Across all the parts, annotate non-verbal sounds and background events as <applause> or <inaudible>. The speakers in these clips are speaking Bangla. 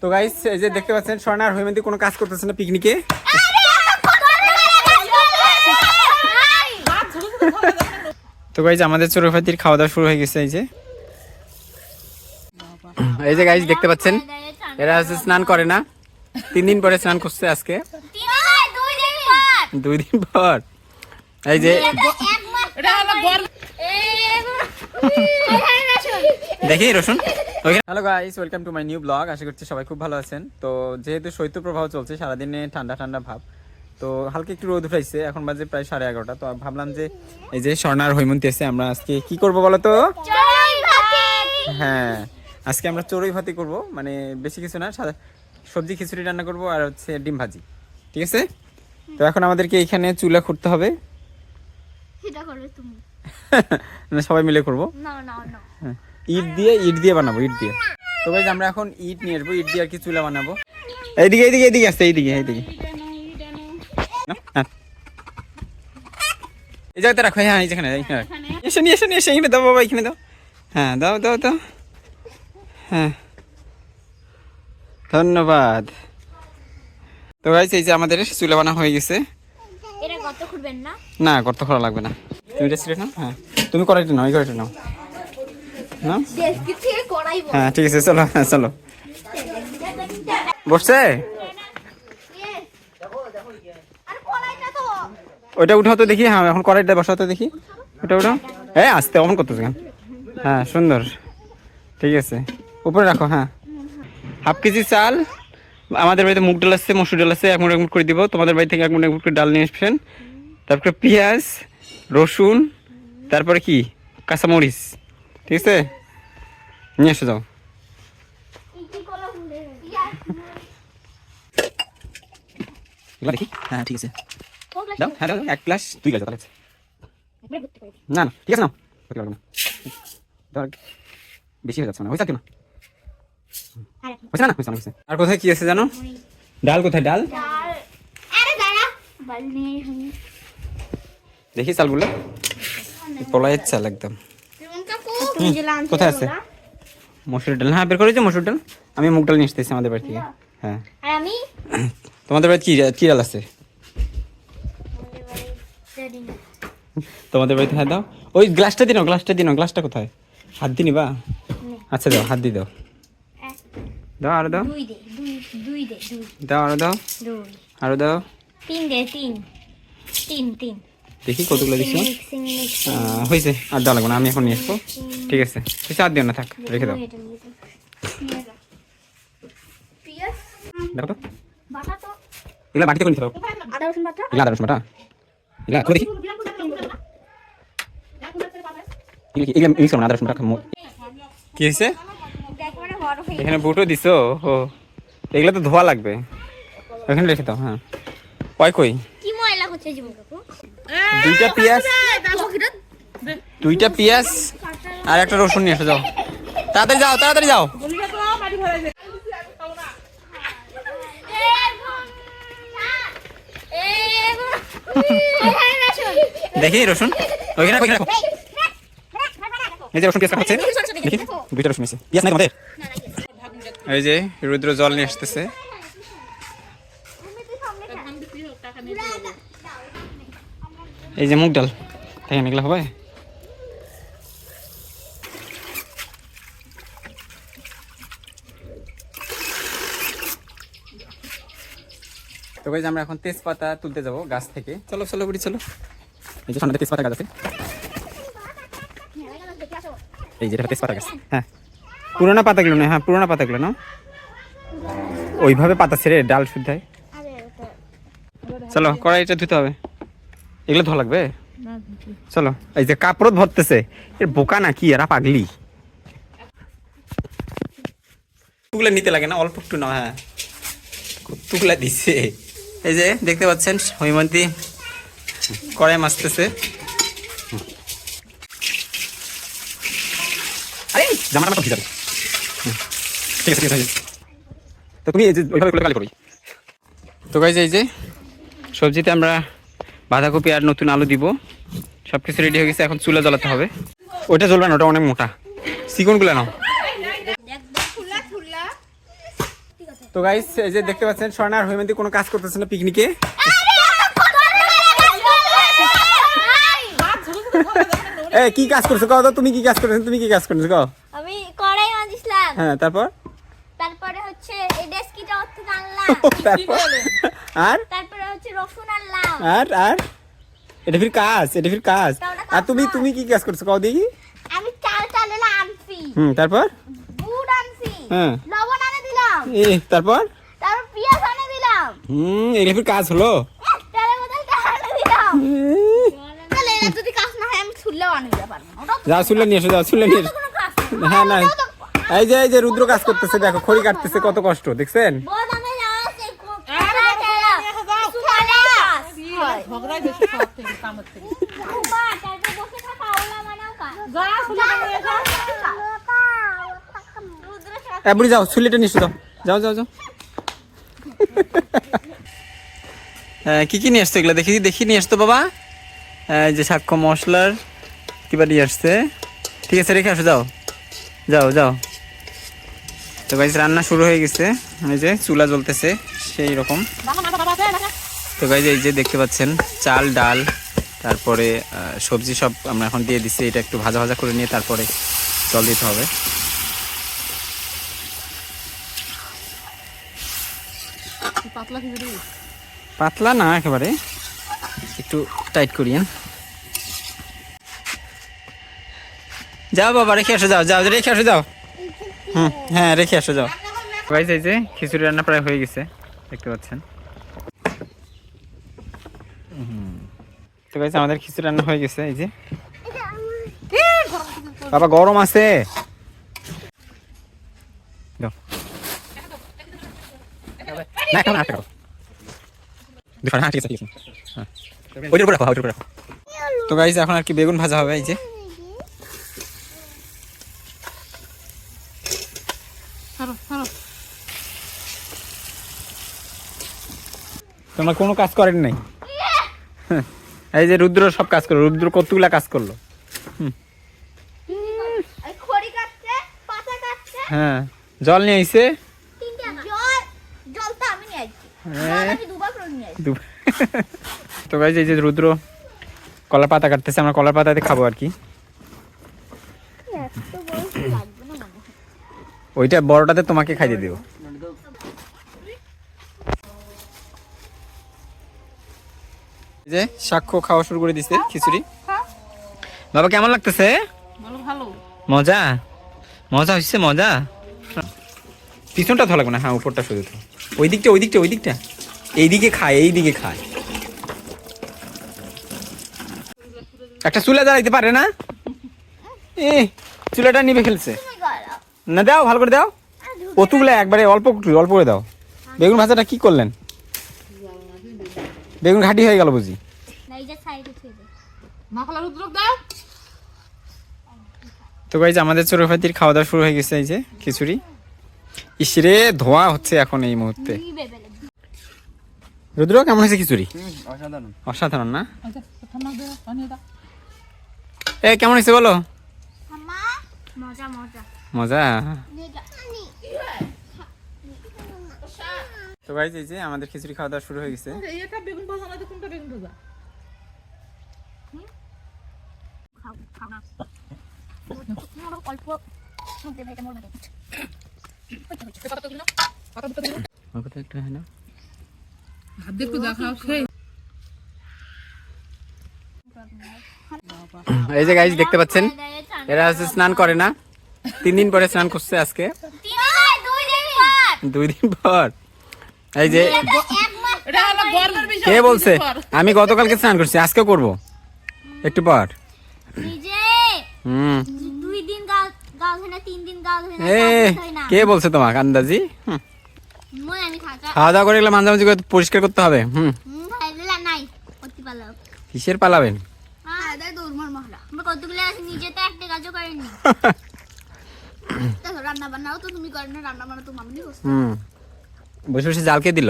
তো গাইস এই যে দেখতে পাচ্ছেন, স্বর্ণা আর হৈমন্তী কোনো কাজ করতেছে না পিকনিকে তো গাইজ আমাদের চোরফাতির খাওয়া দাওয়া শুরু হয়ে গেছে, এই যে। এই যে গাইজ দেখতে পাচ্ছেন, এরা স্নান করে না। তিন দিন পরে স্নান করছে আজকে। দুই দিন পর। এই যে দেখি রসুন। Hello guys welcome to my new blog আশা করছি সবাই খুব ভালো আছেন। তো যেহেতু শৈত্যপ্রবাহ চলছে সারাদিনে ঠান্ডা ঠান্ডা ভাব তো হালকা একটু রোদ উঠাইছে। এখন বাজে প্রায় সাড়ে এগারোটা। তো ভাবলাম যে এই যে স্বর্ণার হৈমন্তী আছে আমরা আজকে কি করব বলো তো? হ্যাঁ আজকে আমরা চড়ুই ভাতি করব। মানে বেশি কিছু না সবজি খিচুড়ি রান্না করব আর হচ্ছে ডিম ভাজি। ঠিক আছে? তো এখন আমাদেরকে এখানে চুলা খুঁড়তে হবে। সেটা করবে তুমি। <laughs> সবাই মিলে করব। না না না। হ্যাঁ, ইট দিয়ে ইট দিয়ে বানাবো ইট দিয়ে। তো গাইজ আমরা এখন ইট নিয়ে আসব ইট দিয়ে আর কি চুলা বানাবো। এইদিকে এইদিকে এইদিকে আসছে এইদিকে এইদিকে। হ্যাঁ। এই জায়গাতে রাখো হ্যাঁ এই যেখানে এসে নিয়ে এসে নিয়ে এসে এখানে দাও বাবা এখানে দাও। হ্যাঁ দাও দাও দাও। হ্যাঁ। ধন্যবাদ। তো গাইজ এই যে আমাদের চুলা বানা হয়ে গেছে। এটা কত খুঁড়বেন না? না করতে করা লাগবে না। তুমি এটা ছিলে নাও হ্যাঁ। তুমি কড়াইটা নাও এই কড়াইটা নাও। হ্যাঁ ঠিক আছে, চলো হ্যাঁ চলো। বসছে? ওইটা উঠাও তো দেখি হ্যাঁ এখন কড়াইটা বসাও তো দেখি। ওটা উঠাও হ্যাঁ আসতে, অমন করতেছে কেন? হ্যাঁ সুন্দর। ঠিক আছে। উপরে রাখো হ্যাঁ। হাফ কেজি চাল। আমাদের বাড়িতে মুগ ডাল আছে, মসুর ডাল আছে, এক মুঠ এক মুঠ করে দিব। তোমাদের বাড়ি থেকে এক মুঠ এক মুঠ করে ডাল নিয়ে আসবেন। তারপরে পেঁয়াজ, রসুন, তারপরে কি? কাঁচামরিচ। ঠিক আছে? নিয়ে এসে যাও। দেখি? হ্যাঁ ঠিক আছে। হ্যাঁ এক গ্লাস না না, ঠিক আছে না হয়ে যাচ্ছে না। না? আর কোথায় কি আছে জানো? ডাল কোথায়, ডাল? দেখি, চালগুলো। পলাইয়ের চাল একদম তুমি কাকু তুমি যে লাঞ্চ কোথায় আছে? মসুর ডাল। হ্যাঁ বের করেছ মসুর ডাল? আমি মুগ ডাল নিয়ে এসতেছি আমাদের বাড়ি থেকে। হ্যাঁ। আমি? তোমাদের বাড়িতে কি কি ডাল আছে? তোমাদের বাড়িতে হ্যাঁ দাও। ওই গ্লাসটা দিনো গ্লাসটা দিনো গ্লাসটা কোথায়? হাত দিনি বা আচ্ছা দাও হাত দিয়ে দাও। দাও আরও দাও। দাও আরও দাও। আরও দাও। তিন দে তিন। তিন তিন। দেখি কতগুলো দিচ্ছ হয়েছে আর দেওয়া লাগবে না আমি এখন নিয়ে আসব। ঠিক আছে হয়েছে আর দিও না থাক রেখে দাও। দেখো তো। বাটা তো এগুলো বাকিতে করে নিতে রসুন এগুলো আদা রসুন বাটা। এগুলো খুলে দেখি। এগুলো কি- মিক্স করো আদা রসুন বাটা কি হয়েছে হয়ে এখানে বুটো দিছো? ও এগুলো তো ধোয়া লাগবে। এখানে রেখে দাও হ্যাঁ। কয় কই? কি ময়লা হচ্ছে জীবন দুইটা পেঁয়াজ। দুইটা পেঁয়াজ আর একটা রসুন নিয়ে এসে যাও। তাড়াতাড়ি যাও তাড়াতাড়ি যাও। দেখি রসুন। ওইখানে ওইখানে এই যে রসুন পেঁয়াজ কাটছে দেখি দুইটা রসুন আছে পেঁয়াজ নাই তোমাদের? এই যে রুদ্র জল নিয়ে আসতেছে। এই যে মুগ ডাল দেখেন এগুলো হবে? তো গাইজ আমরা এখন তেজপাতা তুলতে যাব গাছ থেকে। চলো চলো বুড়ি চলো। এই যে সামনে তেজপাতা গাছ আছে। এই যেটা তেজপাতা গাছ হ্যাঁ। পুরোনো পাতাগুলো না হ্যাঁ পুরোনো পাতাগুলো না? ওইভাবে পাতা ছেড়ে ডাল শুদ্ধ হয়। চলো কড়াইটা ধুতে হবে। এগুলো ধোয়া লাগবে? চলো এই যে কাপড় ভরতেছে এর বোকা নাকি এরা পাগলি। টুকলা নিতে লাগে না অল্প একটু না হ্যাঁ। টুকলা দিছে। এই যে দেখতে পাচ্ছেন হৈমন্তী কড়াই মাছতেছে। আরে জামাটা ঠিক আছে ঠিক আছে তো তুমি এই যে ওইভাবে কালি করি। তো গাইজ এই যে সবজিতে আমরা বাঁধাকপি আর নতুন আলু দিব। সব কিছু রেডি হয়ে গেছে এখন চুলা জ্বালাতে হবে। ওইটা জ্বলবে না ওটা অনেক মোটা। চিকনগুলো নাও। তো গাইস এই যে দেখতে পাচ্ছেন স্বর্ণা আর হৈমন্তী কোনো কাজ করতেছে না পিকনিকে এ কি কাজ করছ? কও তো তুমি কি কাজ করছ? তুমি কি কাজ করছ? কও। আমি কড়াই মাজছিলাম হ্যাঁ তারপর? তারপরে হচ্ছে এই ডেস্কিটা <laughs> আর? তারপরে হচ্ছে রসুন আনলাম আর আর? এটা ফির কাজ এটা ফির কাজ। আর তুমি তুমি কি কাজ করছ? কও দেখি। আমি চাল চাল আনছি। হুম তারপর? গুড় আনছি। হ্যাঁ। লবণ আনে দিলাম। এ তারপর? তারপর পেঁয়াজ আনে দিলাম। হুম এটা ফির কাজ হলো? হয় যাও শুনলে নিয়ে এসো যাও শুনলে নিয়ে এসো। হ্যাঁ না এই যে এই যে রুদ্র কাজ করতেছে দেখো খড়ি কাটতেছে কত কষ্ট দেখছেন বোধ আমি যাওয়া সেই কো- কড়াই তেলা, সুতরাং কাজ হয়। ঝগড়াই বেশি সব থেকে কামের থেকে ঘুমা, তারপর বসে থাকা, ওলা মানেও কাজ। যা নিয়ে এসো। রুদ্র সাথে এ বুড়ি যাও ছুলিটা নিয়ে এসো যাও যাও যাও। যাও হ্যাঁ, কি কি নিয়ে আসছো এগুলো? দেখি দেখি নিয়ে আসতো বাবা। এই যে সাক্ষ্য মশলার কিবা নিয়ে আসছে। ঠিক আছে রেখে আসো যাও। যাও যাও। তো গাইজ রান্না শুরু হয়ে গেছে। এই যে চুলা জ্বলতেছে সেই রকম বাবা মাথা বাবা আছে না তো গাইজ এই যে দেখতে পাচ্ছেন চাল ডাল তারপরে সবজি সব আমরা এখন দিয়ে দিচ্ছি। এটা একটু ভাজা ভাজা করে নিয়ে তারপরে জল দিতে হবে। পাতলা না একেবারে। একটু টাইট করিয়েন। যাও বাবা রেখে আসো যাও যাও রেখে আসো যাও। হুম হ্যাঁ রেখে আসো যাও। এই যে খিচুড়ি রান্না প্রায় হয়ে গেছে দেখতে পাচ্ছেন। তো গাইজ আমাদের খিচুড়ি রান্না হয়ে গেছে এই যে। বাবা গরম আছে। না এখন আটকে দাও। দুটো হ্যাঁ ঠিক আছে ঠিক আছে। হ্যাঁ। ওইটার উপরে রাখো হ্যাঁ, ওইটার উপরে রাখো। তো গাইজ এখন আর কি বেগুন ভাজা হবে এই যে। তোমরা কোনো কাজ করেন নাই? হ্যাঁ, এই যে রুদ্র সব কাজ করল। রুদ্র কতগুলা কাজ করল? হ্যাঁ। জল নিয়ে আইছে? তো আসছি হ্যাঁ। গাইজ এই যে রুদ্র কলার পাতা কাটতেছে আমরা কলার পাতাতে খাব আর কি। ওইটা বড়টাতে তোমাকে খাইয়ে দেবো। যে সাক্ষ্য খাওয়া শুরু করে দিছে খিচুড়ি। বাবা কেমন লাগতেছে? মজা? মজা হচ্ছে মজা? পিছনটা ধরা লাগবে না হ্যাঁ উপরটা শুধু তো ওই দিকটা ওই দিকটা ওই দিকটা এইদিকে খায় এই দিকে খায়। একটা চুলা জ্বালাইতে পারে না? এ চুলাটা নিভে ফেলছে। না দাও ভালো করে দাও। কতগুলো একবারে অল্প অল্প করে দাও। বেগুন ভাজাটা কি করলেন? বেগুন ঘাটি হয়ে গেল বুঝি। যে তো গাইজ আমাদের চোরফাতির খাওয়া দাওয়া শুরু হয়ে গেছে এই যে খিচুড়ি। ইসরে ধোয়া হচ্ছে এখন এই মুহূর্তে। রুদ্র কেমন হয়েছে খিচুড়ি? অসাধারণ। না? আচ্ছা এ কেমন হয়েছে বলো? মজা মজা। মজা? নিয়ে যা। তো গাইজ এই যে আমাদের খিচুড়ি খাওয়া দাওয়া শুরু হয়ে গেছে এটা বেগুন ভাজা না তো কোনটা বেগুন ভাজা খাও, খাও না। আমার অল্প মধ্যে ভেটে মোর মধ্যে। কত দিন কত দিন আমাকে তো একটু হ্যাঁ না ভাত দিয়ে একটু দেখাও সেই এই যে গাইজ দেখতে পাচ্ছেন? এরা স্নান করে না। তিন দিন পরে স্নান করছে আজকে। দুই দিন পর। এই যে, কে বলছে? আমি গতকালকে স্নান করছি, আজকে করব। একটু পর। হুম। দুই দিন গাল গাল না তিন দিন গাল না না। কে বলছে তোমাকে আন্দাজি? মই আমি খাতা খাওয়া দাওয়া করে গেলে মাঝে করে পরিষ্কার করতে হবে হুম। হুম নাই করতে পারলাম। কিসের পালাবেন? হ্যাঁ দৌড়মার মহলা আমরা কতগুলো আছে নিজে তো একটা কাজও করেনি রান্না বান্নাও তো তুমি করো না রান্না বান্না তো মামি করছে। হুম। বসে বসে জালকে দিল?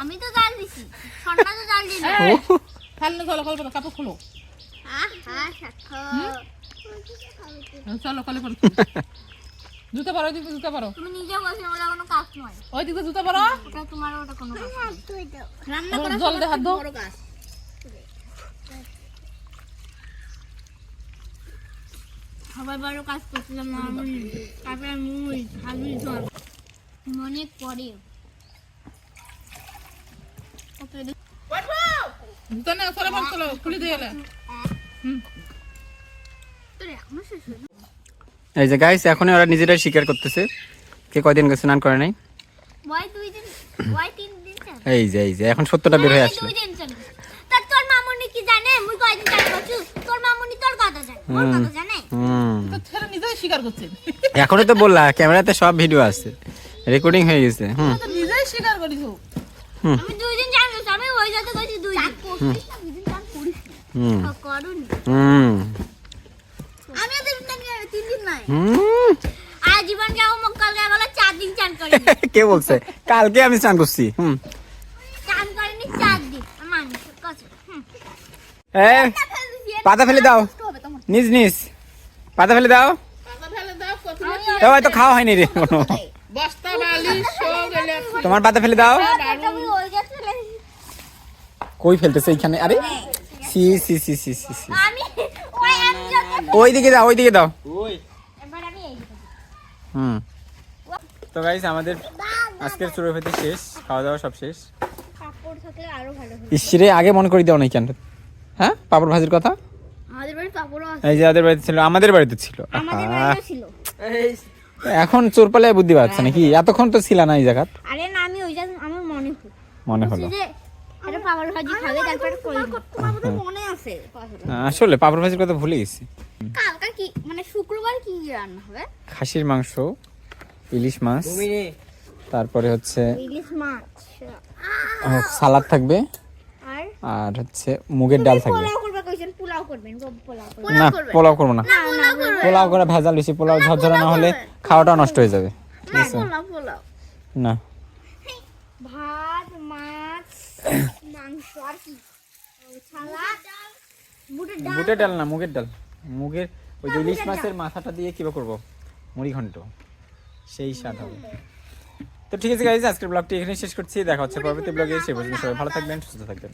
আমি তো জাল দিছি সন্না তো জাল দিল। খালি চলো কল কাপড় খোলো। হ্যাঁ হ্যাঁ চলো কলে জুতা পারো ওই জুতা পারো। তুমি নিজেও বলছো ওটা কোনো কাজ নয়। ওই দিক দিয়ে জুতা পারো। ওটা তোমার ওটা কোনো কাজ রান্না করা জল দিয়ে হাত কাজ সবাই বড় কাজ করছিলাম না আমি তারপরে মুই ভাবি ধর মনে পড়ে জুতা না সরে পার চলো খুলে দিয়ে এই যে গাইস এখন ওরা নিজেরাই স্বীকার করতেছে। কে কয়দিন গেছে স্নান করে নাই? ওয়াই দুই দিন ওয়াই তিন দিন চান। এই যে এই যে এখন সত্যটা বের হয়ে আসলো। দুই দিন চান। তা তোর মামুনি কি জানে? মুই কয়দিন চান করছু তোর মামুনি তোর কথা জানে মোর হুম। কথা জানে। হুম। তো ছেলে নিজেই স্বীকার করছে। এখনই তো বললা ক্যামেরাতে সব ভিডিও আছে। রেকর্ডিং হয়ে গেছে হুম। তো নিজেই স্বীকার করিস আমি দুই দিন করছি আমি ওই যাতে কইছি দুই দিন করছিস না দুই দিন চান করিস হুম। হুম। আমি তো তিন দিন নাই হুম। আর জীবন যাব মুখ গেল চার দিন চান করি <laughs> কে বলছে? কালকে আমি স্নান করছি হুম। চান করিনি চার দিন মানুষ এ পাতা ফেলে দাও। নিজ নিজ। পাতা ফেলে দাও। ফেলে দাও হয়তো খাওয়া হয়নি রে। কোনো বস্তা বালি তোমার পাতা ফেলে দাও। কই ফেলতেছে এইখানে? আরে সি সি সি সি সি সি। আমি ওই আমি ওই দিকে দাও ওই দিকে দাও এবার আমি এই হুম। তো গাইস আমাদের আজকের চুরো ফেতে শেষ খাওয়া দাওয়া সব শেষ। কাপড় থাকলে আরও ভালো হতো। ইসরে আগে মনে করে দাও নাই কেন হ্যাঁ? পাপড় ভাজির কথা? আমাদের বাড়ি কাপড়ও আছে। এই যে আমাদের বাড়িতে ছিল আমাদের বাড়িতে ছিল। আমাদের আহা, ছিল। এখন চোর পালায় বুদ্ধি পাচ্ছে নাকি? এতক্ষণ তো ছিল না এই জায়গা আরে না আমি ওই জায়গা আমার মনে হলো মনে হলো। পাপড় ভাজি খাবে তারপরে কই? তোমার মনে আছে? আসলে পাপড় ভাজির কথা ভুলে গেছি। কালকে কি মানে শুক্রবার কি রান্না হবে? খাসির মাংস ইলিশ মাছ তারপরে হচ্ছে ইলিশ মাছ। সালাদ থাকবে। আর? আর হচ্ছে মুগের ডাল থাকবে। পোলাও করবে কইছেন পোলাও করবেন পোলাও করবেন। না পোলাও করব না। পোলাও করে ভেজাল বেশি পোলাও ঝরঝরা না হলে খাওয়াটা নষ্ট হয়ে যাবে ঠিক আছে? না। ভাত মাছ মাংস আর কি? বুটের ডাল। না মুগের ডাল। মুগের ওই যে ইলিশ মাছের মাথাটা দিয়ে কিবা করব? মুড়ি ঘন্ট। সেই স্বাদ হবে। তো ঠিক আছে গাইজ আজকের ব্লগটি এখানে শেষ করছি। দেখা হচ্ছে পরবর্তী ব্লগে সে পর্যন্ত সবাই ভালো থাকবেন সুস্থ থাকবেন।